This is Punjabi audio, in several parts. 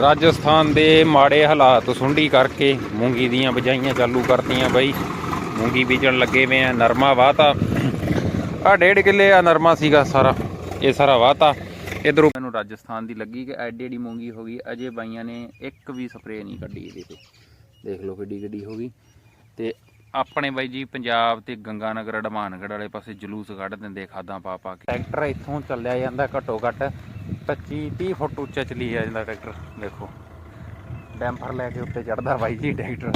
ਰਾਜਸਥਾਨ ਦੇ ਮਾੜੇ ਹਾਲਾਤ ਸੁੰਡੀ ਕਰਕੇ ਮੂੰਗੀ ਦੀਆਂ ਬਜਾਈਆਂ ਚਾਲੂ ਕਰਤੀਆਂ ਬਾਈ। ਮੂੰਗੀ ਬੀਜਣ ਲੱਗੇ ਵੇ ਆ, ਨਰਮਾ ਵਾਤਾ ਆ ਡੇਢ ਕਿੱਲੇ ਆ ਨਰਮਾ ਸੀਗਾ ਸਾਰਾ, ਇਹ ਸਾਰਾ ਵਾਤਾ ਇਧਰੋਂ ਮੈਨੂੰ ਰਾਜਸਥਾਨ ਦੀ ਲੱਗੀ ਕਿ ਐਡੀ ਐਡੀ ਮੂੰਗੀ ਹੋ ਗਈ, ਅਜੇ ਬਾਈਆਂ ਨੇ ਇੱਕ ਵੀ ਸਪਰੇਅ ਨਹੀਂ ਕੱਢੀ ਇਹਦੇ ਤੇ। ਦੇਖ ਲਓ ਕਿੱਡੀ ਕਿੱਡੀ ਹੋ ਗਈ। ਤੇ ਆਪਣੇ ਬਾਈ ਜੀ ਪੰਜਾਬ ਤੇ ਗੰਗਾਨਗਰ ਅਡਮਾਨਗੜ ਵਾਲੇ ਪਾਸੇ ਜਲੂਸ ਕੱਢ ਦਿੰਦੇ ਖਾਦਾਂ ਪਾ ਪਾ ਕੇ। ਟਰੈਕਟਰ ਇੱਥੋਂ ਚੱਲਿਆ ਜਾਂਦਾ ਘੱਟੋ ਘੱਟ 25 30 ਫੁੱਟ ਉੱਚਾ ਚਲੀ ਜਾਂਦਾ ਟਰੈਕਟਰ, ਦੇਖੋ। ਡੈਂਪਰ ਲੈ ਕੇ ਉੱਤੇ ਚੜਦਾ ਬਾਈ ਜੀ ਟਰੈਕਟਰ।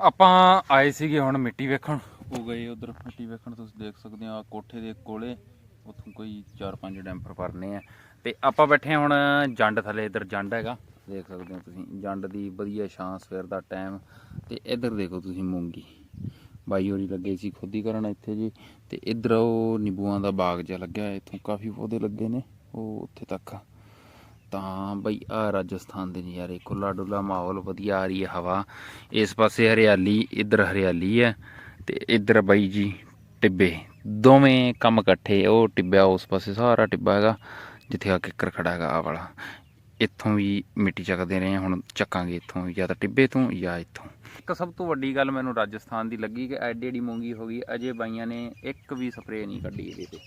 ਆਪਾਂ ਆਏ ਸੀਗੇ ਹੁਣ ਮਿੱਟੀ ਵੇਖਣ। ਉਹ ਗਏ ਉਧਰ, ਮਿੱਟੀ ਵੇਖਣ, ਤੁਸੀਂ ਦੇਖ ਸਕਦੇ ਹੋ ਆ ਕੋਠੇ ਦੇ ਕੋਲੇ, ਉੱਥੋਂ ਕੋਈ 4-5 ਡੈਂਪਰ ਭਰਨੇ ਆ। ਤੇ ਆਪਾਂ ਬੈਠੇ ਹਾਂ ਹੁਣ ਜੰਡ ਥੱਲੇ, ਇਧਰ ਜੰਡ ਹੈਗਾ, ਦੇਖ ਸਕਦੇ ਹੋ ਤੁਸੀਂ, ਜੰਡ ਦੀ ਵਧੀਆ ਛਾਂ ਸਵੇਰ ਦਾ ਟਾਈਮ ਤੇ ਇਧਰ ਦੇਖੋ ਤੁਸੀਂ ਮੂੰਗੀ। ਬਾਈ ਹੋਰੀ ਲੱਗੇ ਸੀ ਖੁੱਦੀ ਕਰਨ ਇੱਥੇ ਜੀ। ਤੇ ਇਧਰ ਉਹ ਨਿੰਬੂਆਂ ਦਾ ਬਾਗ ਜਿਹਾ ਲੱਗਿਆ ਇੱਥੋਂ ਕਾਫੀ ਪੌਦੇ ਲੱਗੇ ਨੇ, ਉਹ ਉੱਥੇ ਤੱਕ। ਤਾਂ ਬਈ ਆ ਰਾਜਸਥਾਨ ਦੇ ਨਜ਼ਾਰੇ ਖੁੱਲਾ ਡੁੱਲਾ ਮਾਹੌਲ, ਵਧੀਆ ਆ ਰਹੀ ਹੈ ਹਵਾ। ਇਸ ਪਾਸੇ ਹਰਿਆਲੀ, ਇੱਧਰ ਹਰਿਆਲੀ ਹੈ। ਤੇ ਇੱਧਰ ਬਾਈ ਜੀ ਟਿੱਬੇ, ਦੋਵੇਂ ਕੰਮ ਇਕੱਠੇ, ਉਹ ਟਿੱਬਿਆ ਉਸ ਪਾਸੇ, ਸਾਰਾ ਟਿੱਬਾ ਹੈਗਾ, ਜਿੱਥੇ ਆ ਕਿੱਕਰ ਖੜਾ ਹੈਗਾ ਆ ਵਾਲਾ। ਇੱਥੋਂ ਵੀ ਮਿੱਟੀ ਚੱਕਦੇ ਰਹੇ ਹਾਂ, ਹੁਣ ਚੱਕਾਂਗੇ ਇੱਥੋਂ ਜਾਂ ਤਾਂ ਟਿੱਬੇ ਤੋਂ ਜਾਂ ਇੱਥੋਂ। ਇੱਕ ਸਭ ਤੋਂ ਵੱਡੀ ਗੱਲ ਮੈਨੂੰ ਰਾਜਸਥਾਨ ਦੀ ਲੱਗੀ ਕਿ ਐਡੀ ਐਡੀ ਮੂੰਗੀ ਹੋ ਗਈ ਅਜੇ ਬਾਈਆਂ ਨੇ ਇੱਕ ਵੀ ਸਪਰੇਅ ਨਹੀਂ ਕੱਢੀ ਇਹਦੇ ਤੇ।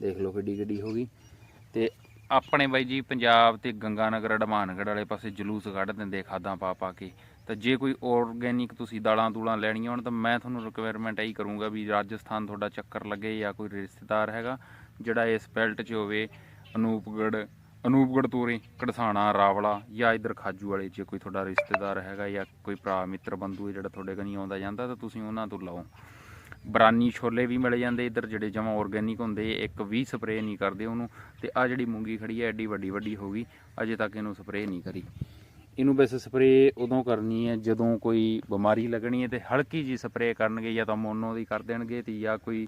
ਦੇਖ ਲਓ ਕਿੱਡੀ ਕਿੱਡੀ ਹੋ ਗਈ। ਤੇ ਆਪਣੇ ਬਾਈ ਜੀ ਪੰਜਾਬ ਤੇ ਗੰਗਾਨਗਰ ਅਡਮਾਨਗੜ ਵਾਲੇ ਪਾਸੇ ਜਲੂਸ ਕੱਢ ਦਿੰਦੇ ਖਾਦਾਂ ਪਾ ਪਾ ਕੇ। ਤਾਂ ਜੇ ਕੋਈ ਆਰਗੇਨਿਕ ਤੁਸੀਂ ਦਾਲਾਂ ਦੂਲਾਂ ਲੈਣੀਆਂ ਹੋਣ ਤਾਂ ਮੈਂ ਤੁਹਾਨੂੰ ਰਿਕੁਆਇਰਮੈਂਟ ਇਹੀ ਕਰੂੰਗਾ ਵੀ ਰਾਜਸਥਾਨ ਤੁਹਾਡਾ ਚੱਕਰ ਲੱਗੇ ਜਾਂ ਕੋਈ ਰਿਸ਼ਤੇਦਾਰ ਹੈਗਾ ਜਿਹੜਾ ਇਸ ਬੈਲਟ 'ਚ ਹੋਵੇ ਅਨੂਪਗੜ ਅਨੂਪਗੜ ਤੋਰੇ ਕੜਸਾਣਾ ਰਾਵਲਾ ਜਾਂ ਇਧਰ ਖਾਜੂ ਵਾਲੇ ਜੇ ਕੋਈ ਤੁਹਾਡਾ ਰਿਸ਼ਤੇਦਾਰ ਹੈਗਾ ਜਾਂ ਕੋਈ ਭਰਾ, ਮਿੱਤਰ ਬੰਦੂ ਹੈ ਜਿਹੜਾ ਤੁਹਾਡੇ ਕਨੀ ਆਉਂਦਾ ਜਾਂਦਾ ਤਾਂ ਤੁਸੀਂ ਉਹਨਾਂ ਤੋਂ ਲਓ। ਬਰਾਨੀ ਛੋਲੇ ਵੀ ਮਿਲ ਜਾਂਦੇ ਇੱਧਰ ਜਿਹੜੇ ਜਮਾਂ ਆਰਗੇਨਿਕ ਹੁੰਦੇ, ਇੱਕ ਵੀ ਸਪਰੇਅ ਨਹੀਂ ਕਰਦੇ ਉਹਨੂੰ ਤੇ ਆ ਜਿਹੜੀ ਮੂੰਗੀ ਖੜੀ ਹੈ ਐਡੀ ਵੱਡੀ ਵੱਡੀ ਹੋ ਗਈ, ਅਜੇ ਤੱਕ ਇਹਨੂੰ ਸਪਰੇਅ ਨਹੀਂ ਕਰੀ। ਇਹਨੂੰ ਵੈਸੇ ਸਪਰੇਅ ਉਦੋਂ ਕਰਨੀ ਹੈ ਜਦੋਂ ਕੋਈ ਬਿਮਾਰੀ ਲੱਗਣੀ ਹੈ ਤੇ ਹਲਕੀ ਜੀ ਸਪਰੇਅ ਕਰਨਗੇ ਜਾਂ ਤਾਂ ਮੋਨੋ ਦੀ ਕਰ ਦੇਣਗੇ ਤੇ ਜਾਂ ਕੋਈ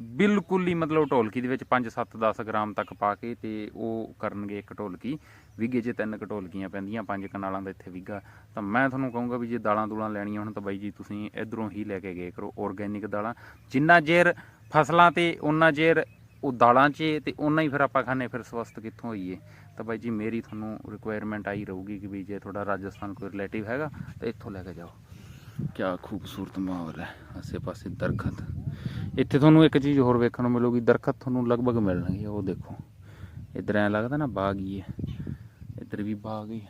ਬਿਲਕੁਲ ਹੀ ਮਤਲਬ ਢੋਲਕੀ ਦੇ ਵਿੱਚ 5 7 10 ਗ੍ਰਾਮ ਤੱਕ ਪਾ ਕੇ ਤੇ ਉਹ ਕਰਨਗੇ ਇੱਕ ਢੋਲਕੀ, ਵਿਗੇ 'ਚ ਤਿੰਨ ਕੁ ਢੋਲਕੀਆਂ ਪੈਂਦੀਆਂ, ਪੰਜ ਕਨਾਲਾਂ ਦਾ ਇੱਥੇ ਵਿਗਾ। ਤਾਂ ਮੈਂ ਤੁਹਾਨੂੰ ਕਹੂੰਗਾ ਵੀ ਜੇ ਦਾਲਾਂ ਦੂਲਾਂ ਲੈਣੀਆਂ ਹੋਣ ਤਾਂ ਬਾਈ ਜੀ ਤੁਸੀਂ ਇਧਰੋਂ ਹੀ ਲੈ ਕੇ ਗਏ ਕਰੋ ਆਰਗੇਨਿਕ ਦਾਲਾਂ। ਜਿੰਨਾ ਚਿਰ ਫਸਲਾਂ ਤੇ ਉਹਨਾਂ ਜੇਰ ਉਹ ਦਾਲਾਂ 'ਚ ਤੇ ਉਹਨਾਂ ਹੀ ਫਿਰ ਆਪਾਂ ਖਾਣੇ ਫਿਰ ਸਵਸਥ ਕਿੱਥੋਂ ਹੋਈਏ? ਤਾਂ ਬਾਈ ਜੀ ਮੇਰੀ ਤੁਹਾਨੂੰ ਰਿਕੁਆਇਰਮੈਂਟ ਆਈ ਰਹੂਗੀ ਕਿ ਵੀ ਜੇ ਤੁਹਾਡਾ ਰਾਜਸਥਾਨ ਕੋਈ ਰਿਲੇਟਿਵ ਹੈਗਾ ਤਾਂ ਇੱਥੋਂ ਲੈ ਕੇ ਜਾਓ। ਕਿਆ ਖੂਬਸੂਰਤ ਮਾਹੌਲ ਹੈ ਆਸੇ ਪਾਸੇ ਦਰਖਤ। ਇੱਥੇ ਤੁਹਾਨੂੰ ਇੱਕ ਚੀਜ਼ ਹੋਰ ਵੇਖਣ ਨੂੰ ਮਿਲੂਗੀ, ਦਰਖਤ ਤੁਹਾਨੂੰ ਲਗਭਗ ਮਿਲਣਗੇ, ਉਹ ਦੇਖੋ। ਇਧਰ ਐ ਲੱਗਦਾ ਨਾ ਬਾਗ ਹੀ ਹੈ। ਇੱਧਰ ਵੀ ਬਾਗ ਹੀ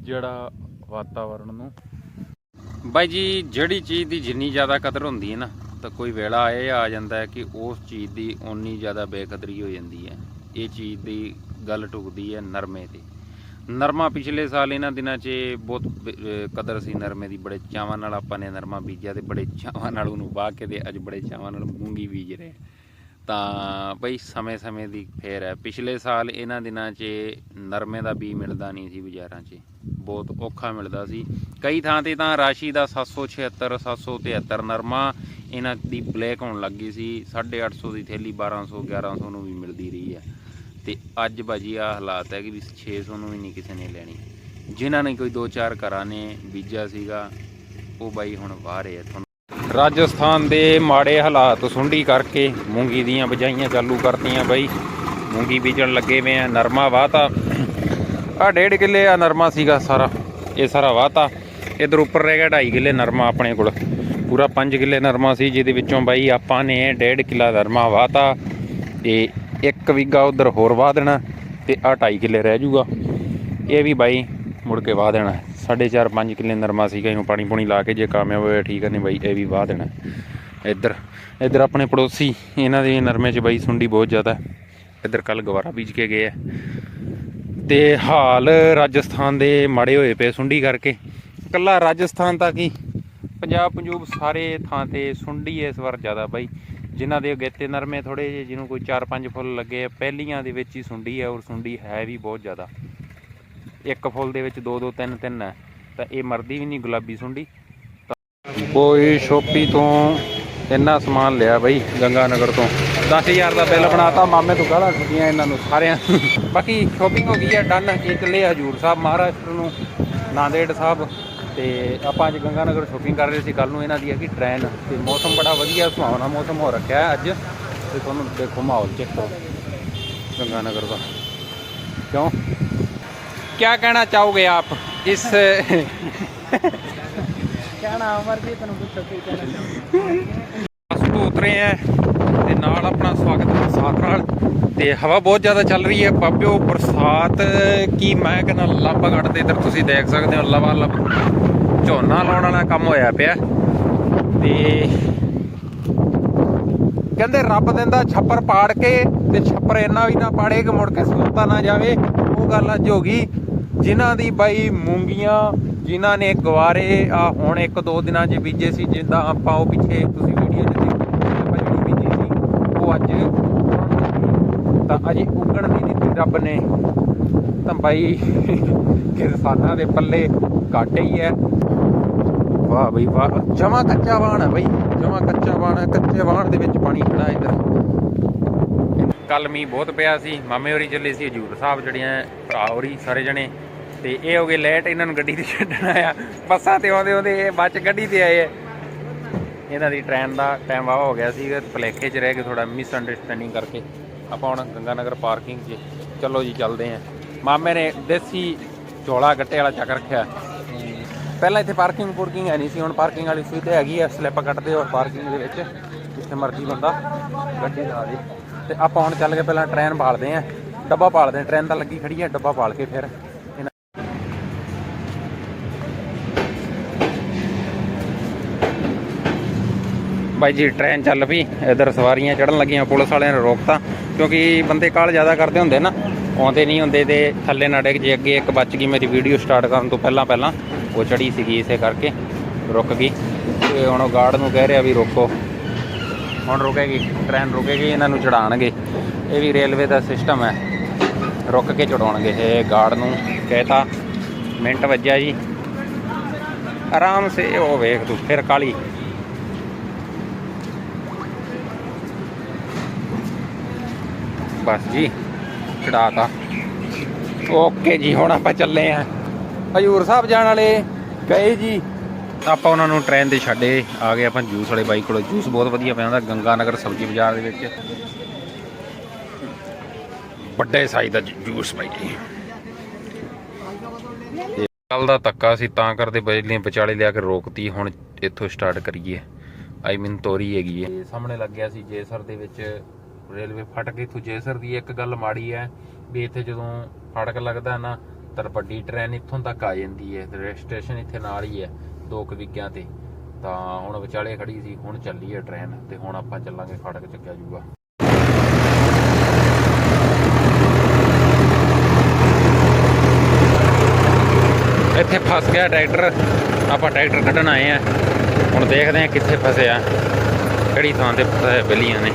ਜਿਹੜਾ ਵਾਤਾਵਰਣ ਨੂੰ। ਬਾਈ ਜੀ, ਜਿਹੜੀ ਚੀਜ਼ ਦੀ ਜਿੰਨੀ ਜ਼ਿਆਦਾ ਕਦਰ ਹੁੰਦੀ ਹੈ ਨਾ, ਤਾਂ ਕੋਈ ਵੇਲਾ ਇਹ ਆ ਜਾਂਦਾ ਹੈ ਕਿ ਉਸ ਚੀਜ਼ ਦੀ ਓਨੀ ਜ਼ਿਆਦਾ ਬੇਕਦਰੀ ਹੋ ਜਾਂਦੀ ਹੈ। ਇਹ ਚੀਜ਼ ਦੀ ਗੱਲ ਟੁਕਦੀ ਹੈ ਨਰਮੇ ਤੇ। ਨਰਮਾ ਪਿਛਲੇ ਸਾਲ ਇਹਨਾਂ ਦਿਨਾਂ 'ਚ ਬਹੁਤ ਕਦਰ ਸੀ ਨਰਮੇ ਦੀ, ਬੜੇ ਚਾਵਾਂ ਨਾਲ ਆਪਾਂ ਨੇ ਨਰਮਾ ਬੀਜਿਆ ਤੇ ਬੜੇ ਚਾਵਾਂ ਨਾਲ ਉਹਨੂੰ ਵਾਹ ਕੇ ਤੇ ਅੱਜ ਬੜੇ ਚਾਵਾਂ ਨਾਲ ਮੂੰਗੀ ਬੀਜ ਰਹੇ ਤਾਂ ਬਈ ਸਮੇਂ-ਸਮੇਂ ਦੀ ਫੇਰ ਹੈ। ਪਿਛਲੇ ਸਾਲ ਇਹਨਾਂ ਦਿਨਾਂ 'ਚ ਨਰਮੇ ਦਾ ਬੀ ਮਿਲਦਾ ਨਹੀਂ ਸੀ ਬਾਜ਼ਾਰਾਂ 'ਚ। ਬਹੁਤ ਔਖਾ ਮਿਲਦਾ ਸੀ। ਕਈ ਥਾਂ ਤੇ ਤਾਂ ਰਾਸ਼ੀ ਦਾ 776 773 ਨਰਮਾ ਇਹਨਾਂ ਦੀ ਬਲੈਕ ਹੋਣ ਲੱਗੀ ਸੀ। 850 ਦੀ ਥੈਲੀ 1200 1100 ਨੂੰ ਵੀ ਮਿਲਦੀ ਰਹੀ। ਤੇ ਅੱਜ ਬਾਜੀ ਆ ਹਾਲਾਤ ਹੈ ਕਿ ਵੀ 600 ਨੂੰ ਵੀ ਨਹੀਂ ਕਿਸੇ ਨੇ ਲੈਣੀ। ਜਿਨ੍ਹਾਂ ਨੇ ਕੋਈ 2-4 ਘਰਾਂ ਨੇ ਬੀਜਿਆ ਸੀਗਾ, ਉਹ ਬਾਈ ਹੁਣ ਵਾਹ ਰਹੇ ਆ ਤੁਹਾਨੂੰ। ਰਾਜਸਥਾਨ ਦੇ ਮਾੜੇ ਹਾਲਾਤ ਸੁੰਡੀ ਕਰਕੇ ਮੂੰਗੀ ਦੀਆਂ ਬਜਾਈਆਂ ਚਾਲੂ ਕਰਤੀਆਂ ਬਾਈ। ਮੂੰਗੀ ਬੀਜਣ ਲੱਗੇ ਵੇ ਆ, ਨਰਮਾ ਵਾਤਾ ਆ ਡੇਢ ਕਿੱਲੇ ਆ ਨਰਮਾ ਸੀਗਾ ਸਾਰਾ, ਇਹ ਸਾਰਾ ਵਾਤਾ ਇਧਰ ਉੱਪਰ ਰਹਿ ਗਿਆ 2.5 ਕਿੱਲੇ ਨਰਮਾ ਆਪਣੇ ਕੋਲ। ਪੂਰਾ 5 ਕਿੱਲੇ ਨਰਮਾ ਸੀ, ਜਿਹਦੇ ਵਿੱਚੋਂ ਬਾਈ ਆਪਾਂ ਨੇ ਡੇਢ ਕਿੱਲਾ ਨਰਮਾ ਵਾਤਾ ਤੇ ਇੱਕ ਵੀਗਾ ਉਧਰ ਹੋਰ ਵਾਹ ਦੇਣਾ ਤੇ ਆ 2.5 ਕਿੱਲੇ ਰਹਿ ਜੂਗਾ ਇਹ ਵੀ ਬਾਈ ਮੁੜ ਕੇ ਵਾਹ ਦੇਣਾ। 4.5 5 ਕਿੱਲੇ ਨਰਮਾ ਸੀਗਾ, ਇਹਨੂੰ ਪਾਣੀ ਪੂਣੀ ਲਾ ਕੇ ਜੇ ਕਾਮਯਾਬ ਹੋਇਆ ਠੀਕ ਹੈ ਨਹੀਂ ਬਾਈ ਇਹ ਵੀ ਵਾਹ ਦੇਣਾ। ਇੱਧਰ ਇੱਧਰ ਆਪਣੇ ਪੜੋਸੀ, ਇਹਨਾਂ ਦੇ ਨਰਮੇ 'ਚ ਬਾਈ ਸੁੰਡੀ ਬਹੁਤ ਜ਼ਿਆਦਾ। ਇੱਧਰ ਕੱਲ ਗਵਾਰਾ ਬੀਜ ਕੇ ਗਏ ਆ। ਤੇ ਹਾਲ ਰਾਜਸਥਾਨ ਦੇ ਮਾੜੇ ਹੋਏ ਪਏ ਸੁੰਡੀ ਕਰਕੇ। ਕੱਲਾ ਰਾਜਸਥਾਨ ਤੱਕ ਹੀ ਪੰਜਾਬ ਪੰਜੂਬ ਸਾਰੇ ਥਾਂ ਤੇ ਸੁੰਡੀ ਇਸ ਵਾਰ ਜ਼ਿਆਦਾ ਬਾਈ। ਜਿਨ੍ਹਾਂ ਦੇ ਅਗੇਤੇ ਨਰਮੇ ਥੋੜੇ ਜਿਹੇ, ਜਿਹਨੂੰ ਕੋਈ 4-5 ਫੁੱਲ ਲੱਗੇ ਆ, ਪਹਿਲੀਆਂ ਦੇ ਵਿੱਚ ਹੀ ਸੁੰਡੀ ਹੈ ਔਰ ਸੁੰਡੀ ਹੈ ਵੀ ਬਹੁਤ ਜ਼ਿਆਦਾ। ਇੱਕ ਫੁੱਲ ਦੇ ਵਿੱਚ 2-2 3-3 ਹੈ ਤਾਂ ਇਹ ਮਰਦੀ ਵੀ ਨਹੀਂ, ਗੁਲਾਬੀ ਸੁੰਡੀ। ਕੋਈ ਸ਼ੋਪੀ ਤੋਂ ਇੰਨਾ ਸਮਾਨ ਲਿਆ ਬਈ ਗੰਗਾ ਨਗਰ ਤੋਂ 10000 ਦਾ ਬਿੱਲ ਬਣਾਤਾ, ਮਾਮੇ ਤੋਂ ਗਾਲਾਂ ਛੁੱਟੀਆਂ ਇਹਨਾਂ ਨੂੰ ਸਾਰਿਆਂ ਨੂੰ। ਬਾਕੀ ਸ਼ੋਪਿੰਗ ਹੋ ਗਈ ਹੈ ਡਨ। ਇਹ ਚੱਲੇ ਹਜੂਰ ਸਾਹਿਬ ਮਹਾਰਾਸ਼ਟਰ ਨੂੰ, ਨਾਂਦੇੜ ਸਾਹਿਬ। ਤੇ ਆਪਾਂ ਅੱਜ ਗੰਗਾਨਗਰ ਸ਼ੋਪਿੰਗ ਕਰ ਰਹੇ ਸੀ ਕੱਲ ਨੂੰ ਇਹਨਾਂ ਦੀ ਹੈ ਕਿ ਟ੍ਰੈਨ ਤੇ ਮੌਸਮ ਬੜਾ ਵਧੀਆ ਸੁਹਾਵਣਾ ਮੌਸਮ ਹੋ ਰੱਖਿਆ ਹੈ ਅੱਜ। ਤੇ ਤੁਹਾਨੂੰ ਦੇਖੋ ਮਾਹੌਲ 'ਚ ਗੰਗਾ ਨਗਰ ਦਾ। ਕਿਉਂ? ਕੀ ਕਹਿਣਾ ਚਾਹੋਗੇ ਆਪ ਇਸ ਕਹਿਣਾ ਅਮਰ ਜੀ ਤੁਹਾਨੂੰ ਕੁਝ ਕਹਿਣਾ ਚਾਹੋਗੇ। ਉਤਰੇ ਹੈ। ਨਾਲ ਆਪਣਾ ਸਵਾਗਤ ਹੈ ਬਰਸਾਤ ਨਾਲ। ਤੇ ਹਵਾ ਬਹੁਤ ਜ਼ਿਆਦਾ ਚੱਲ ਰਹੀ ਹੈ। ਬਾਬਿਓ ਬਰਸਾਤ ਕੀ ਮੈਂ ਕਹਿੰਦਾ ਲੱਭ ਕੱਢਦੇ ਇੱਧਰ ਤੁਸੀਂ ਦੇਖ ਸਕਦੇ ਹੋ ਲਵਾ ਲੱਭ ਝੋਨਾ ਲਾਉਣ ਵਾਲਾ ਕੰਮ ਹੋਇਆ ਪਿਆ। ਤੇ ਕਹਿੰਦੇ ਰੱਬ ਦਿੰਦਾ ਛੱਪਰ ਪਾੜ ਕੇ ਤੇ ਛੱਪਰ ਇੰਨਾ ਵੀ ਨਾ ਪਾੜੇ ਕਿ ਮੁੜ ਕੇ ਸੁੱਤਾ ਨਾ ਜਾਵੇ। ਉਹ ਗੱਲ ਅੱਜ ਹੋ ਗਈ। ਜਿਨ੍ਹਾਂ ਦੀ ਬਾਈ ਮੂੰਗੀਆਂ, ਜਿਨ੍ਹਾਂ ਨੇ ਗਵਾਰੇ ਆ ਹੁਣ ਇੱਕ ਦੋ ਦਿਨਾਂ 'ਚ ਬੀਜੇ ਸੀ, ਜਿੱਦਾਂ ਆਪਾਂ ਉਹ ਪਿੱਛੇ ਤੁਸੀਂ ਵੀਡੀਓ 'ਚ ਦੇਖੀ ਆਪਾਂ ਜਿਹੜੀ ਬੀਜੀ ਸੀ ਉਹ ਅੱਜ ਤਾਂ ਅਜੇ ਉੱਗਣ ਨਹੀਂ ਦਿੱਤੀ ਰੱਬ ਨੇ। ਤਾਂ ਬਾਈ, ਕਿਸਾਨਾਂ ਦੇ ਪੱਲੇ ਘਾਟੇ ਹੀ ਹੈ ਵਾਹ ਬਈ ਵਾਹ, ਜਮਾ ਕੱਚਾ ਬਾਣ ਹੈ ਬਈ, ਜਮਾ ਕੱਚਾ ਬਾਣ ਹੈ ਕੱਚੇ ਬਾਣ ਦੇ ਵਿੱਚ ਪਾਣੀ ਖੜਾ ਇੱਧਰ। ਕੱਲ ਮੀਂਹ ਬਹੁਤ ਪਿਆ ਸੀ, ਮਾਮੇ ਹੋਰੀ ਚੱਲੇ ਸੀ, ਹਜੂਰ ਸਾਹਿਬ ਜਿਹੜੀਆਂ ਭਰਾ ਹੋਰੀ ਸਾਰੇ ਜਣੇ। ਤੇ ਇਹ ਹੋ ਗਏ ਲੇਟ ਇਹਨਾਂ ਨੂੰ ਗੱਡੀ ਤੇ ਛੱਡਣ ਆਇਆ। ਬੱਸਾਂ ਤੇ ਆਉਂਦੇ ਆਉਂਦੇ ਇਹ ਬਾਅਦ ਚ ਗੱਡੀ ਤੇ ਆਏ ਆ। ਇਹਨਾਂ ਦੀ ਟ੍ਰੇਨ ਦਾ ਟਾਈਮ ਵਾਵਾ ਹੋ ਗਿਆ ਸੀ ਭਲੇਖੇ 'ਚ ਰਹਿ ਕੇ ਥੋੜਾ ਮਿਸ ਅੰਡਰਸਟੈਂਡਿੰਗ ਕਰਕੇ। ਆਪਾਂ ਹੁਣ ਗੰਗਾ ਨਗਰ ਪਾਰਕਿੰਗ 'ਚ ਚਲੋ ਜੀ, ਚੱਲਦੇ ਆਂ ਮਾਮੇ ਨੇ ਦੇਸੀ ਝੋਲਾ ਗੱਟੇ ਵਾਲਾ ਚੱਕ ਰੱਖਿਆ। ਪਹਿਲਾਂ ਇੱਥੇ ਪਾਰਕਿੰਗ ਪੁਰਕਿੰਗ ਹੈ ਨਹੀਂ ਸੀ, ਹੁਣ ਪਾਰਕਿੰਗ ਵਾਲੀ ਸੁਵਿਧਾ ਹੈਗੀ ਆ ਸਲਿੱਪ ਕੱਟਦੇ ਔਰ ਪਾਰਕਿੰਗ ਦੇ ਵਿੱਚ, ਜਿੱਥੇ ਮਰਜ਼ੀ ਬੰਦਾ ਗੱਡੀ ਲਾ ਦੇ। ਤੇ ਆਪਾਂ ਹੁਣ ਚੱਲ ਕੇ ਪਹਿਲਾਂ ਟ੍ਰੇਨ ਭਾਲਦੇ ਆਂ ਡੱਬਾ ਭਾਲਦੇ ਆਂ ਟ੍ਰੇਨ ਤਾਂ ਲੱਗੀ ਖੜੀ ਹੈ ਡੱਬਾ ਭਾਲ ਕੇ ਫਿਰ ਇਹਨਾਂ- ਬਾਈ ਜੀ, ਟ੍ਰੇਨ ਚੱਲ ਪਈ, ਇਧਰ ਸਵਾਰੀਆਂ ਚੜਨ ਲੱਗੀਆਂ, ਪੁਲਿਸ ਵਾਲਿਆਂ ਨੇ ਰੋਕਤਾ, ਕਿਉਂਕਿ ਬੰਦੇ ਕਾਲ ਜ਼ਿਆਦਾ ਕਰਦੇ ਹੁੰਦੇ ਨਾ, ਆਉਂਦੇ ਨਹੀਂ ਹੁੰਦੇ ਤੇ ਥੱਲੇ ਨਾ ਡਿੱਗ ਜੇ, ਅੱਗੇ ਇੱਕ ਬਚ ਗਈ, ਮੇਰੀ ਵੀਡੀਓ ਸਟਾਰਟ ਕਰਨ ਤੋਂ ਪਹਿਲਾਂ ਪਹਿਲਾਂ, ਉਹ ਚੜੀ ਸੀਗੀ ਇਸੇ ਕਰਕੇ, ਰੁਕ ਗਈ, ਤੇ ਹੁਣ ਉਹ ਗਾਰਡ ਨੂੰ ਕਹਿ ਰਿਹਾ ਵੀ ਰੋਕੋ, ਹੁਣ ਰੁਕੇਗੀ, ਟ੍ਰੇਨ ਰੁਕੇਗੀ, ਇਹਨਾਂ ਨੂੰ ਚੜਾਣਗੇ ਇਹ ਵੀ ਰੇਲਵੇ ਦਾ ਸਿਸਟਮ ਹੈ, ਰੁਕ ਕੇ ਚੜਾਉਣਗੇ ਇਹ ਗਾਰਡ ਨੂੰ ਕਹਿਤਾ, ਮਿੰਟ ਵੱਜਿਆ ਜੀ, ਆਰਾਮ ਸੇ ਉਹ ਵੇਖ ਤੂੰ, ਫਿਰ ਕਾਲੀ ਬਸ ਜੀ ਚੜਾਤਾ ਓਕੇ ਜੀ, ਹੁਣ ਆਪਾਂ ਚੱਲੇ ਆਂ। ਹਜੂਰ ਸਾਹਿਬ ਜਾਣ ਵਾਲੇ, ਗਏ ਜੀ। ਆਪਾਂ ਉਹਨਾਂ ਨੂੰ ਟ੍ਰੇਨ ਤੇ ਛੱਡੇ, ਆ ਗਏ ਆਪਾਂ ਜੂਸ ਵਾਲੇ ਬਾਈ ਕੋਲ। ਜੂਸ ਬਹੁਤ ਵਧੀਆ ਪਿਆ ਗੰਗਾ ਨਗਰ ਸਬਜ਼ੀ ਬਾਜ਼ਾਰ ਦੇ ਵਿੱਚ। ਵੱਡੇ ਸਾਈਜ਼ ਦਾ ਜੂਸ ਬਾਈ ਜੀ। ਕੱਲ ਦਾ ਧੱਕਾ ਸੀ, ਤਾਂ ਕਰਦੇ ਬਜਲੀਆਂ ਵਿਚਾਲੇ ਲਿਆ ਕੇ ਰੋਕਤੀ, ਹੁਣ ਇੱਥੋਂ ਸਟਾਰਟ ਕਰੀਏ। ਆਈ ਮੀਨ ਤੋਰੀ ਹੈਗੀ ਹੈ ਸਾਹਮਣੇ ਲੱਗਿਆ ਸੀ, ਜੇਸਰ ਦੇ ਵਿੱਚ ਰੇਲਵੇ ਫਟਕ ਇੱਥੋਂ ਜੈਸਰ ਦੀ ਇੱਕ ਗੱਲ ਮਾੜੀ ਹੈ ਵੀ ਇੱਥੇ ਜਦੋਂ ਫਟਕ ਲੱਗਦਾ ਨਾ, ਤਾਂ ਵੱਡੀ ਟ੍ਰੇਨ ਇੱਥੋਂ ਤੱਕ ਆ ਜਾਂਦੀ ਹੈ, ਤੇ ਰੇਲ ਸਟੇਸ਼ਨ ਇੱਥੇ ਨਾਲ ਹੀ ਹੈ, ਦੋ ਕੁ ਤੇ। ਤਾਂ ਹੁਣ ਵਿਚਾਲੇ ਖੜੀ ਸੀ, ਹੁਣ ਚੱਲੀ ਹੈ ਟ੍ਰੇਨ ਤੇ ਹੁਣ ਆਪਾਂ ਚੱਲਾਂਗੇ ਫਟਕ ਚੱਕਿਆ ਜੂਗਾ। ਇੱਥੇ ਫਸ ਗਿਆ ਟਰੈਕਟਰ, ਆਪਾਂ ਟਰੈਕਟਰ ਕੱਢਣ ਆਏ ਆ ਹੁਣ ਦੇਖਦੇ ਆ ਕਿੱਥੇ ਫਸਿਆ, ਕਿਹੜੀ ਥਾਂ ਤੇ ਫਸਿਆ ਬਲੀਆਂ ਨੇ।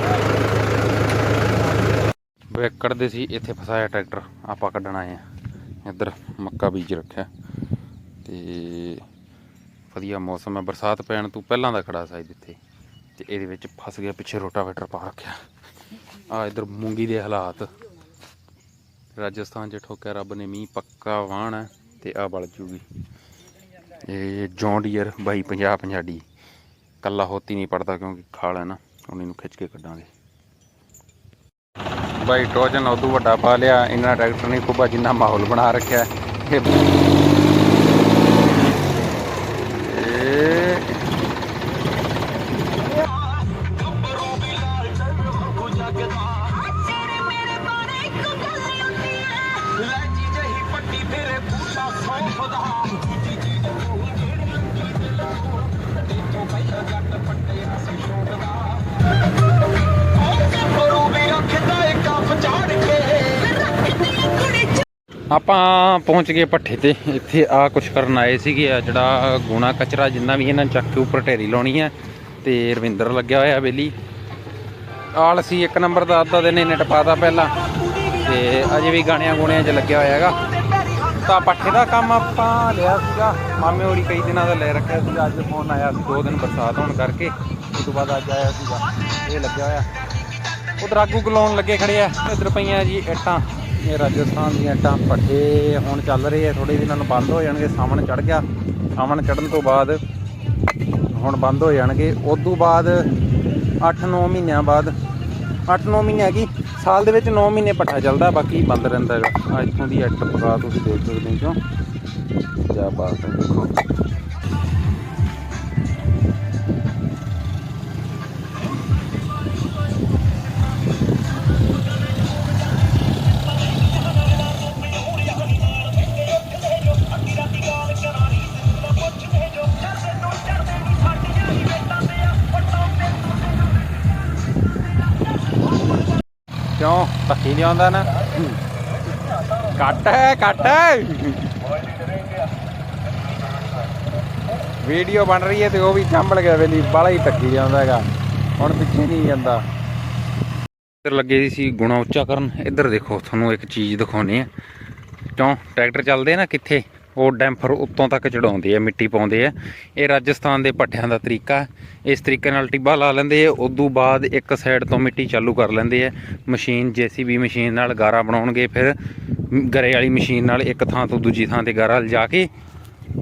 ਵੇਕੜ ਦੇ ਸੀ, ਇੱਥੇ ਫਸਾਇਆ ਟਰੈਕਟਰ, ਆਪਾਂ ਕੱਢਣ ਆਏ ਆ ਇੱਧਰ ਮੱਕਾ ਬੀਜ ਰੱਖਿਆ। ਤੇ ਵਧੀਆ ਮੌਸਮ ਹੈ, ਬਰਸਾਤ ਪੈਣ ਤੋਂ ਪਹਿਲਾਂ ਦਾ ਖੜਾ ਸਾਈਡ ਇੱਥੇ ਤੇ। ਇਹਦੇ ਵਿੱਚ ਫਸ ਗਿਆ, ਪਿੱਛੇ ਰੋਟਾਵੇਟਰ ਪਾ ਰੱਖਿਆ। ਆ ਇੱਧਰ ਮੂੰਗੀ ਦੇ ਹਾਲਾਤ। ਰਾਜਸਥਾਨ 'ਚ ਠੋਕਿਆ, ਰੱਬ ਨੇ ਮੀਂਹ ਪੱਕਾ ਵਾਹਣ ਹੈ, ਤੇ ਆ ਬਲ ਜੂਗੀ। ਇਹ ਜੌਨ ਡੀਅਰ ਬਾਈ 50 50 ਡੀ ਕੱਲਾ ਹੋਤੀ ਨਹੀਂ ਪੜਦਾ, ਕਿਉਂਕਿ ਖਾਲ ਹੈ ਨਾ ਹੁਣ ਇਹਨੂੰ ਖਿੱਚ ਕੇ ਕੱਢਾਂਗੇ। ਬਾਈ ਟੋਜਨ ਉਦੋਂ ਵੱਡਾ ਪਾ ਲਿਆ। ਇਹਨਾਂ ਟਰੈਕਟਰ ਨੇ ਖੂਬਾ ਜਿੰਨਾ ਮਾਹੌਲ ਬਣਾ ਰੱਖਿਆ। ਇਹ ਆਪਾਂ ਪਹੁੰਚ ਗਏ ਭੱਠੇ ਤੇ। ਇੱਥੇ ਆ ਕੁਛ ਕਰਨ ਆਏ ਸੀਗੇ ਆ, ਜਿਹੜਾ ਗੂਣਾ ਕਚਰਾ ਜਿੰਨਾ ਵੀ ਇਹਨਾਂ ਚੱਕ ਕੇ ਉੱਪਰ ਢੇਰੀ ਲਾਉਣੀ ਹੈ ਤੇ ਰਵਿੰਦਰ ਲੱਗਿਆ ਹੋਇਆ ਬੇਲੀ। ਆਲ ਸੀ ਇੱਕ ਨੰਬਰ ਦਾ ਅੱਧਾ ਦਿਨ ਇਹਨੇ ਟਪਾਤਾ ਪਹਿਲਾਂ, ਤੇ ਅਜੇ ਵੀ ਗਾਣਿਆਂ ਗੂਣਿਆਂ 'ਚ ਲੱਗਿਆ ਹੋਇਆ ਹੈਗਾ। ਤਾਂ ਪੱਠੇ ਦਾ ਕੰਮ ਆਪਾਂ ਲਿਆ ਸੀਗਾ। ਮਾਮੇ ਹੋਰੀ ਕਈ ਦਿਨਾਂ ਦਾ ਲੈ ਰੱਖਿਆ ਸੀਗਾ, ਅੱਜ ਫੋਨ ਆਇਆ ਸੀ, ਦੋ ਦਿਨ ਬਰਸਾਤ ਹੋਣ ਕਰਕੇ, ਉਸ ਤੋਂ ਬਾਅਦ ਅੱਜ ਆਇਆ ਸੀਗਾ, ਇਹ ਲੱਗਿਆ ਹੋਇਆ। ਉਧਰ ਆਗੂ ਗਲਾਉਣ ਲੱਗੇ ਖੜੇ ਆ, ਇਧਰ ਪਈਆਂ ਜੀ ਇੱਟਾਂ। ਇਹ ਰਾਜਸਥਾਨ ਦੀਆਂ ਇੱਟਾਂ ਪੱਠੇ ਹੁਣ ਚੱਲ ਰਹੇ ਆ ਥੋੜੇ ਦਿਨਾਂ ਨੂੰ ਬੰਦ ਹੋ ਜਾਣਗੇ, ਸਾਵਣ ਚੜ ਗਿਆ। ਸਾਵਣ ਚੜਨ ਤੋਂ ਬਾਅਦ ਹੁਣ ਬੰਦ ਹੋ ਜਾਣਗੇ। ਉਸ ਤੋਂ ਬਾਅਦ 8-9 ਮਹੀਨਿਆਂ ਬਾਅਦ 8-9 ਮਹੀਨੇ ਹੈਗੀ, ਸਾਲ ਦੇ ਵਿੱਚ 9 ਮਹੀਨੇ ਪੱਠਾ ਚੱਲਦਾ, ਬਾਕੀ ਬੰਦ ਰਹਿੰਦਾ ਹੈਗਾ। ਆਹ ਇੱਥੋਂ ਦੀ ਐਟ ਪਕਾ ਤੁਸੀਂ ਦੇਖ ਸਕਦੇ ਹੋ। ਕਿਉਂ ਕਿਆ ਬਾਤ ਹੈ ਦੇਖੋ। ਧੱਕੀ ਨਹੀਂ ਆਉਂਦਾ ਨਾ। ਕੱਟ ਕੱਟ ਵੀਡੀਓ ਬਣ ਰਹੀ ਹੈ ਤੇ ਉਹ ਵੀ ਚੰਬਲ ਗਿਆ ਵੇਲੀ ਬਾਲਾ ਹੀ ਧੱਕੀ ਜਾਂਦਾ ਹੈਗਾ। ਹੁਣ ਪਿੱਛੇ ਨਹੀਂ ਜਾਂਦਾ। ਇੱਧਰ ਲੱਗੇ ਸੀ ਗੁਣਾ ਉੱਚਾ ਕਰਨ। ਇੱਧਰ ਦੇਖੋ, ਤੁਹਾਨੂੰ ਇੱਕ ਚੀਜ਼ ਦਿਖਾਉਣੀ ਹੈ। ਕਿਉਂ ਟਰੈਕਟਰ ਚੱਲਦੇ ਨਾ ਕਿੱਥੇ? ਉਹ ਡੈਂਫਰ ਉੱਤੋਂ ਤੱਕ ਚੜਾਉਂਦੇ ਆ, ਮਿੱਟੀ ਪਾਉਂਦੇ ਆ। ਇਹ ਰਾਜਸਥਾਨ ਦੇ ਪੱਠਿਆਂ ਦਾ ਤਰੀਕਾ ਇਸ ਤਰੀਕੇ ਨਾਲ ਟਿੱਬਾ ਲਾ ਲੈਂਦੇ ਆ, ਉਦੋਂ ਬਾਅਦ ਇੱਕ ਸਾਈਡ ਤੋਂ ਮਿੱਟੀ ਚਾਲੂ ਕਰ ਲੈਂਦੇ ਆ। ਮਸ਼ੀਨ, ਜੀਸੀਬੀ ਮਸ਼ੀਨ ਨਾਲ ਗਾਰਾ ਬਣਾਉਣਗੇ, ਫਿਰ ਗਰੇ ਵਾਲੀ ਮਸ਼ੀਨ ਨਾਲ ਇੱਕ ਥਾਂ ਤੋਂ ਦੂਜੀ ਥਾਂ ਤੇ ਗਾਰਾ ਲਿਜਾ ਕੇ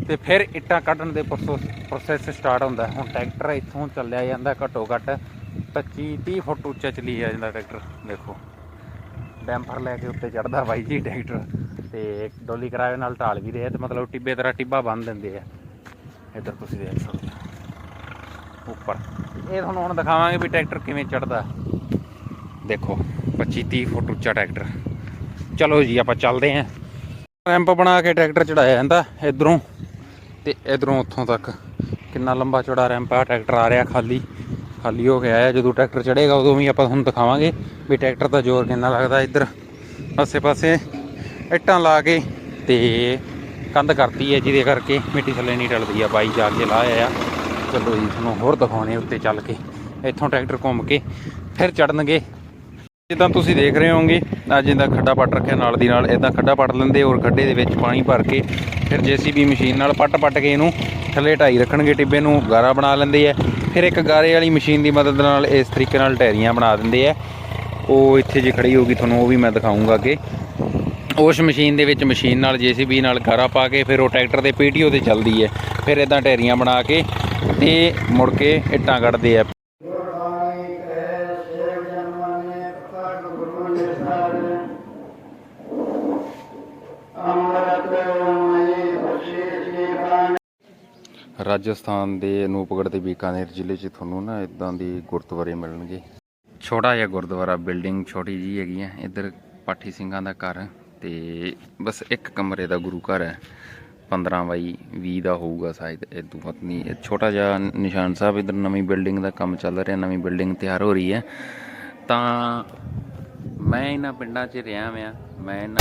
ਤੇ ਫਿਰ ਇੱਟਾਂ ਕੱਢਣ ਦੇ ਪ੍ਰੋਸੈਸ ਸਟਾਰਟ ਹੁੰਦਾ ਹੁਣ ਟਰੈਕਟਰ ਇੱਥੋਂ ਚੱਲਿਆ ਜਾਂਦਾ ਘੱਟੋ ਘੱਟ 25 30 ਫੁੱਟ ਉੱਚਾ ਚਲੀ ਜਾਂਦਾ ਟਰੈਕਟਰ, ਦੇਖੋ। ਡੈਂਪਰ ਲੈ ਕੇ ਉੱਤੇ ਚੜਦਾ ਬਾਈ ਜੀ ਟਰੈਕਟਰ। ਤੇ ਡੋਲੀ ਕਿਰਾਏ ਨਾਲ ਢਾਲ ਵੀ ਰਹੇ ਤੇ ਮਤਲਬ ਟਿੱਬੇ ਤਰ੍ਹਾਂ ਟਿੱਬਾ ਬੰਨ ਦਿੰਦੇ ਆ। ਇੱਧਰ ਤੁਸੀਂ ਦੇਖ ਸਕਦੇ ਹੋ। ਉੱਪਰ। ਇਹ ਤੁਹਾਨੂੰ ਹੁਣ ਦਿਖਾਵਾਂਗੇ ਵੀ ਟਰੈਕਟਰ ਕਿਵੇਂ ਚੜਦਾ ਦੇਖੋ 25 30 ਫੁੱਟ ਉੱਚਾ ਟਰੈਕਟਰ। ਚਲੋ ਜੀ, ਆਪਾਂ ਚੱਲਦੇ ਆਂ ਰੈਂਪ ਬਣਾ ਕੇ ਟਰੈਕਟਰ ਚੜਾਇਆ ਜਾਂਦਾ ਇਧਰੋਂ ਤੇ ਇਧਰੋਂ ਉੱਥੋਂ ਤੱਕ। ਕਿੰਨਾ ਲੰਬਾ ਚੌੜਾ ਰੈਂਪ ਆ, ਟਰੈਕਟਰ ਆ ਰਿਹਾ ਖਾਲੀ। ਖਾਲੀ ਹੋ ਕੇ ਆਇਆ ਜਦੋਂ ਟਰੈਕਟਰ ਚੜੇਗਾ ਉਦੋਂ ਵੀ ਆਪਾਂ ਤੁਹਾਨੂੰ ਦਿਖਾਵਾਂਗੇ ਵੀ ਟਰੈਕਟਰ ਦਾ ਜ਼ੋਰ ਕਿੰਨਾ ਲੱਗਦਾ ਇੱਧਰ। ਆਸੇ ਪਾਸੇ ਇੱਟਾਂ ਲਾ ਕੇ ਤੇ ਕੰਧ ਕਰਤੀ ਹੈ ਜਿਹਦੇ ਕਰਕੇ ਮਿੱਟੀ ਥੱਲੇ ਨਹੀਂ ਟਲਦੀ ਆ। ਬਾਈ ਜਾ ਕੇ ਲਾਇਆ ਆ। ਚਲੋ ਜੀ, ਤੁਹਾਨੂੰ ਹੋਰ ਦਿਖਾਉਣੇ ਉੱਤੇ ਚੱਲ ਕੇ। ਇੱਥੋਂ ਟਰੈਕਟਰ ਘੁੰਮ ਕੇ ਫਿਰ ਚੜਨਗੇ ਜਿੱਦਾਂ ਤੁਸੀਂ ਦੇਖ ਰਹੇ ਹੋਗੇ ਅੱਜ ਇਹਦਾ ਖੱਡਾ ਪੱਟ ਰੱਖਿਆ ਨਾਲ ਦੀ ਨਾਲ। ਇਦਾਂ ਖੱਡਾ ਪੱਟ ਲੈਂਦੇ ਔਰ ਖੱਡੇ ਦੇ ਵਿੱਚ ਪਾਣੀ ਭਰ ਕੇ ਫਿਰ ਜੀਸੀਬੀ ਮਸ਼ੀਨ ਨਾਲ ਪੱਟ ਪੱਟ ਕੇ ਇਹਨੂੰ ਥੱਲੇ ਢਾਈ ਰੱਖਣਗੇ, ਟਿੱਬੇ ਨੂੰ ਗਾਰਾ ਬਣਾ ਲੈਂਦੇ ਆ। ਫਿਰ ਇੱਕ ਗਾਰੇ ਵਾਲੀ ਮਸ਼ੀਨ ਦੀ ਮਦਦ ਨਾਲ ਇਸ ਤਰੀਕੇ ਨਾਲ ਟੈਰੀਆਂ ਬਣਾ ਦਿੰਦੇ ਆ। ਉਹ ਇੱਥੇ ਜੇ ਖੜੀ ਹੋਊਗੀ, ਤੁਹਾਨੂੰ ਉਹ ਵੀ ਮੈਂ ਦਿਖਾਉਂਗਾ ਅੱਗੇ। ਉਸ ਮਸ਼ੀਨ ਦੇ ਵਿੱਚ ਮਸ਼ੀਨ ਨਾਲ ਜੀਸੀਬੀ ਨਾਲ ਗਾਰਾ ਪਾ ਕੇ ਫਿਰ ਉਹ ਟਰੈਕਟਰ ਦੇ ਪੀਟੀਓ ਤੇ ਚੱਲਦੀ ਹੈ। ਫਿਰ ਇਦਾਂ ਢੇਰੀਆਂ ਬਣਾ ਕੇ ਤੇ ਮੁੜ ਕੇ ਇੱਟਾਂ ਕੱਢਦੇ ਆ। ਰਾਜਸਥਾਨ ਦੇ ਅਨੂਪਗੜ੍ਹ ਤੇ ਬੀਕਾਨੇਰ ਜ਼ਿਲ੍ਹੇ 'ਚ ਤੁਹਾਨੂੰ ਨਾ ਇਦਾਂ ਦੀ ਗੁਰਦੁਆਰੇ ਮਿਲਣਗੇ। ਛੋਟਾ ਜਿਹਾ ਗੁਰਦੁਆਰਾ, ਬਿਲਡਿੰਗ ਛੋਟੀ ਜੀ ਹੈਗੀ ਹੈ ਇੱਧਰ ਪਾਠੀ ਸਿੰਘਾਂ ਦਾ ਘਰ ਤੇ ਬਸ ਇੱਕ ਕਮਰੇ ਦਾ ਗੁਰੂ ਘਰ ਹੈ। 15 ਬਾਈ 20 ਦਾ ਹੋਊਗਾ ਸ਼ਾਇਦ ਇਦੋਂ ਵੱਧ ਨਹੀਂ। ਛੋਟਾ ਜਿਹਾ ਨਿਸ਼ਾਨ ਸਾਹਿਬ, ਇੱਧਰ ਨਵੀਂ ਬਿਲਡਿੰਗ ਦਾ ਕੰਮ ਚੱਲ ਰਿਹਾ, ਨਵੀਂ ਬਿਲਡਿੰਗ ਤਿਆਰ ਹੋ ਰਹੀ ਹੈ। ਤਾਂ ਮੈਂ ਇਹਨਾਂ ਪਿੰਡਾਂ 'ਚ ਰਿਹਾ ਮੈਂ ਮੈਂ ਇਹਨਾਂ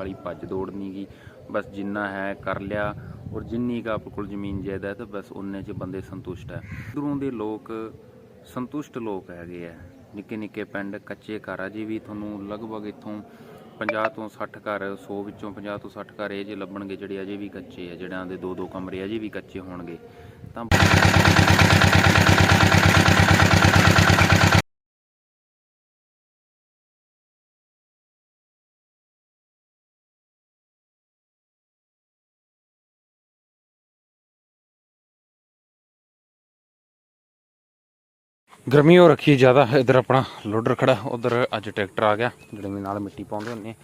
ਵਾਲੀ ਭੱਜ ਦੌੜ ਨਹੀਂ ਗਈ ਬਸ ਜਿੰਨਾ ਹੈ ਕਰ ਲਿਆ ਔਰ ਜਿੰਨੀ ਕਾ ਆਪਣੇ ਕੋਲ ਜ਼ਮੀਨ ਜਾਇਦਾਦ ਹੈ, ਬਸ ਉਨੇ 'ਚ ਬੰਦੇ ਸੰਤੁਸ਼ਟ ਹੈ। ਦੂਰੋਂ ਦੇ ਲੋਕ ਸੰਤੁਸ਼ਟ ਲੋਕ ਹੈਗੇ ਆ। ਨਿੱਕੇ ਨਿੱਕੇ ਪਿੰਡ, ਕੱਚੇ ਘਰ ਆ, ਜੀ ਵੀ ਤੁਹਾਨੂੰ ਲਗਭਗ ਇੱਥੋਂ 50 ਤੋਂ 60 ਘਰ 100 ਵਿੱਚੋਂ 50 ਤੋਂ 60 ਘਰ ਇਹ ਜੇ ਲੱਭਣਗੇ ਜਿਹੜੇ ਅਜੇ ਵੀ ਕੱਚੇ ਆ, ਜਿਹੜਿਆਂ ਦੇ ਦੋ ਦੋ ਕਮਰੇ ਅਜੇ ਵੀ ਕੱਚੇ ਹੋਣਗੇ, ਤਾਂ ਗਰਮੀ ਹੋ ਰੱਖੀ ਜ਼ਿਆਦਾ। ਇੱਧਰ ਆਪਣਾ ਲੋਡਰ ਖੜਾ, ਉਧਰ ਅੱਜ ਟਰੈਕਟਰ ਆ ਗਿਆ, ਜਿਹੜੇ ਮੇਰੇ ਨਾਲ ਮਿੱਟੀ ਪਾਉਂਦੇ ਹੁੰਦੇ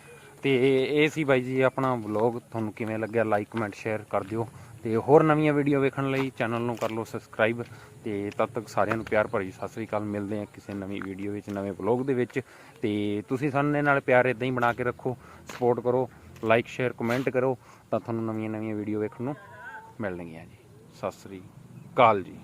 ਤੇ ਇਹ ਸੀ ਬਾਈ ਜੀ ਆਪਣਾ ਵਲੌਗ ਤੁਹਾਨੂੰ ਕਿਵੇਂ ਲੱਗਿਆ? ਲਾਈਕ ਕਮੈਂਟ ਸ਼ੇਅਰ ਕਰ ਦਿਓ। ਤੇ ਹੋਰ ਨਵੀਆਂ ਵੀਡੀਓ ਵੇਖਣ ਲਈ ਚੈਨਲ ਨੂੰ ਕਰ ਲਓ ਸਬਸਕ੍ਰਾਈਬ ਤੇ ਤਦ ਤੱਕ ਸਾਰਿਆਂ ਨੂੰ ਪਿਆਰ ਭਰੀ ਸਤਿ ਸ੍ਰੀ ਅਕਾਲ, ਮਿਲਦੇ ਹਾਂ ਕਿਸੇ ਨਵੀਂ ਵੀਡੀਓ ਵਿੱਚ, ਨਵੇਂ ਵਲੌਗ ਦੇ ਵਿੱਚ। ਤੇ ਤੁਸੀਂ ਸਾਨੂੰ ਨਾਲ ਪਿਆਰ ਇਦਾਂ ਹੀ ਬਣਾ ਕੇ ਰੱਖੋ ਸਪੋਰਟ ਕਰੋ ਲਾਈਕ ਸ਼ੇਅਰ ਕਮੈਂਟ ਕਰੋ। ਤਾਂ ਤੁਹਾਨੂੰ ਨਵੀਆਂ ਨਵੀਆਂ ਵੀਡੀਓ ਵੇਖਣ ਨੂੰ ਮਿਲਣਗੀਆਂ ਜੀ। ਸਤਿ ਸ੍ਰੀ ਅਕਾਲ ਜੀ।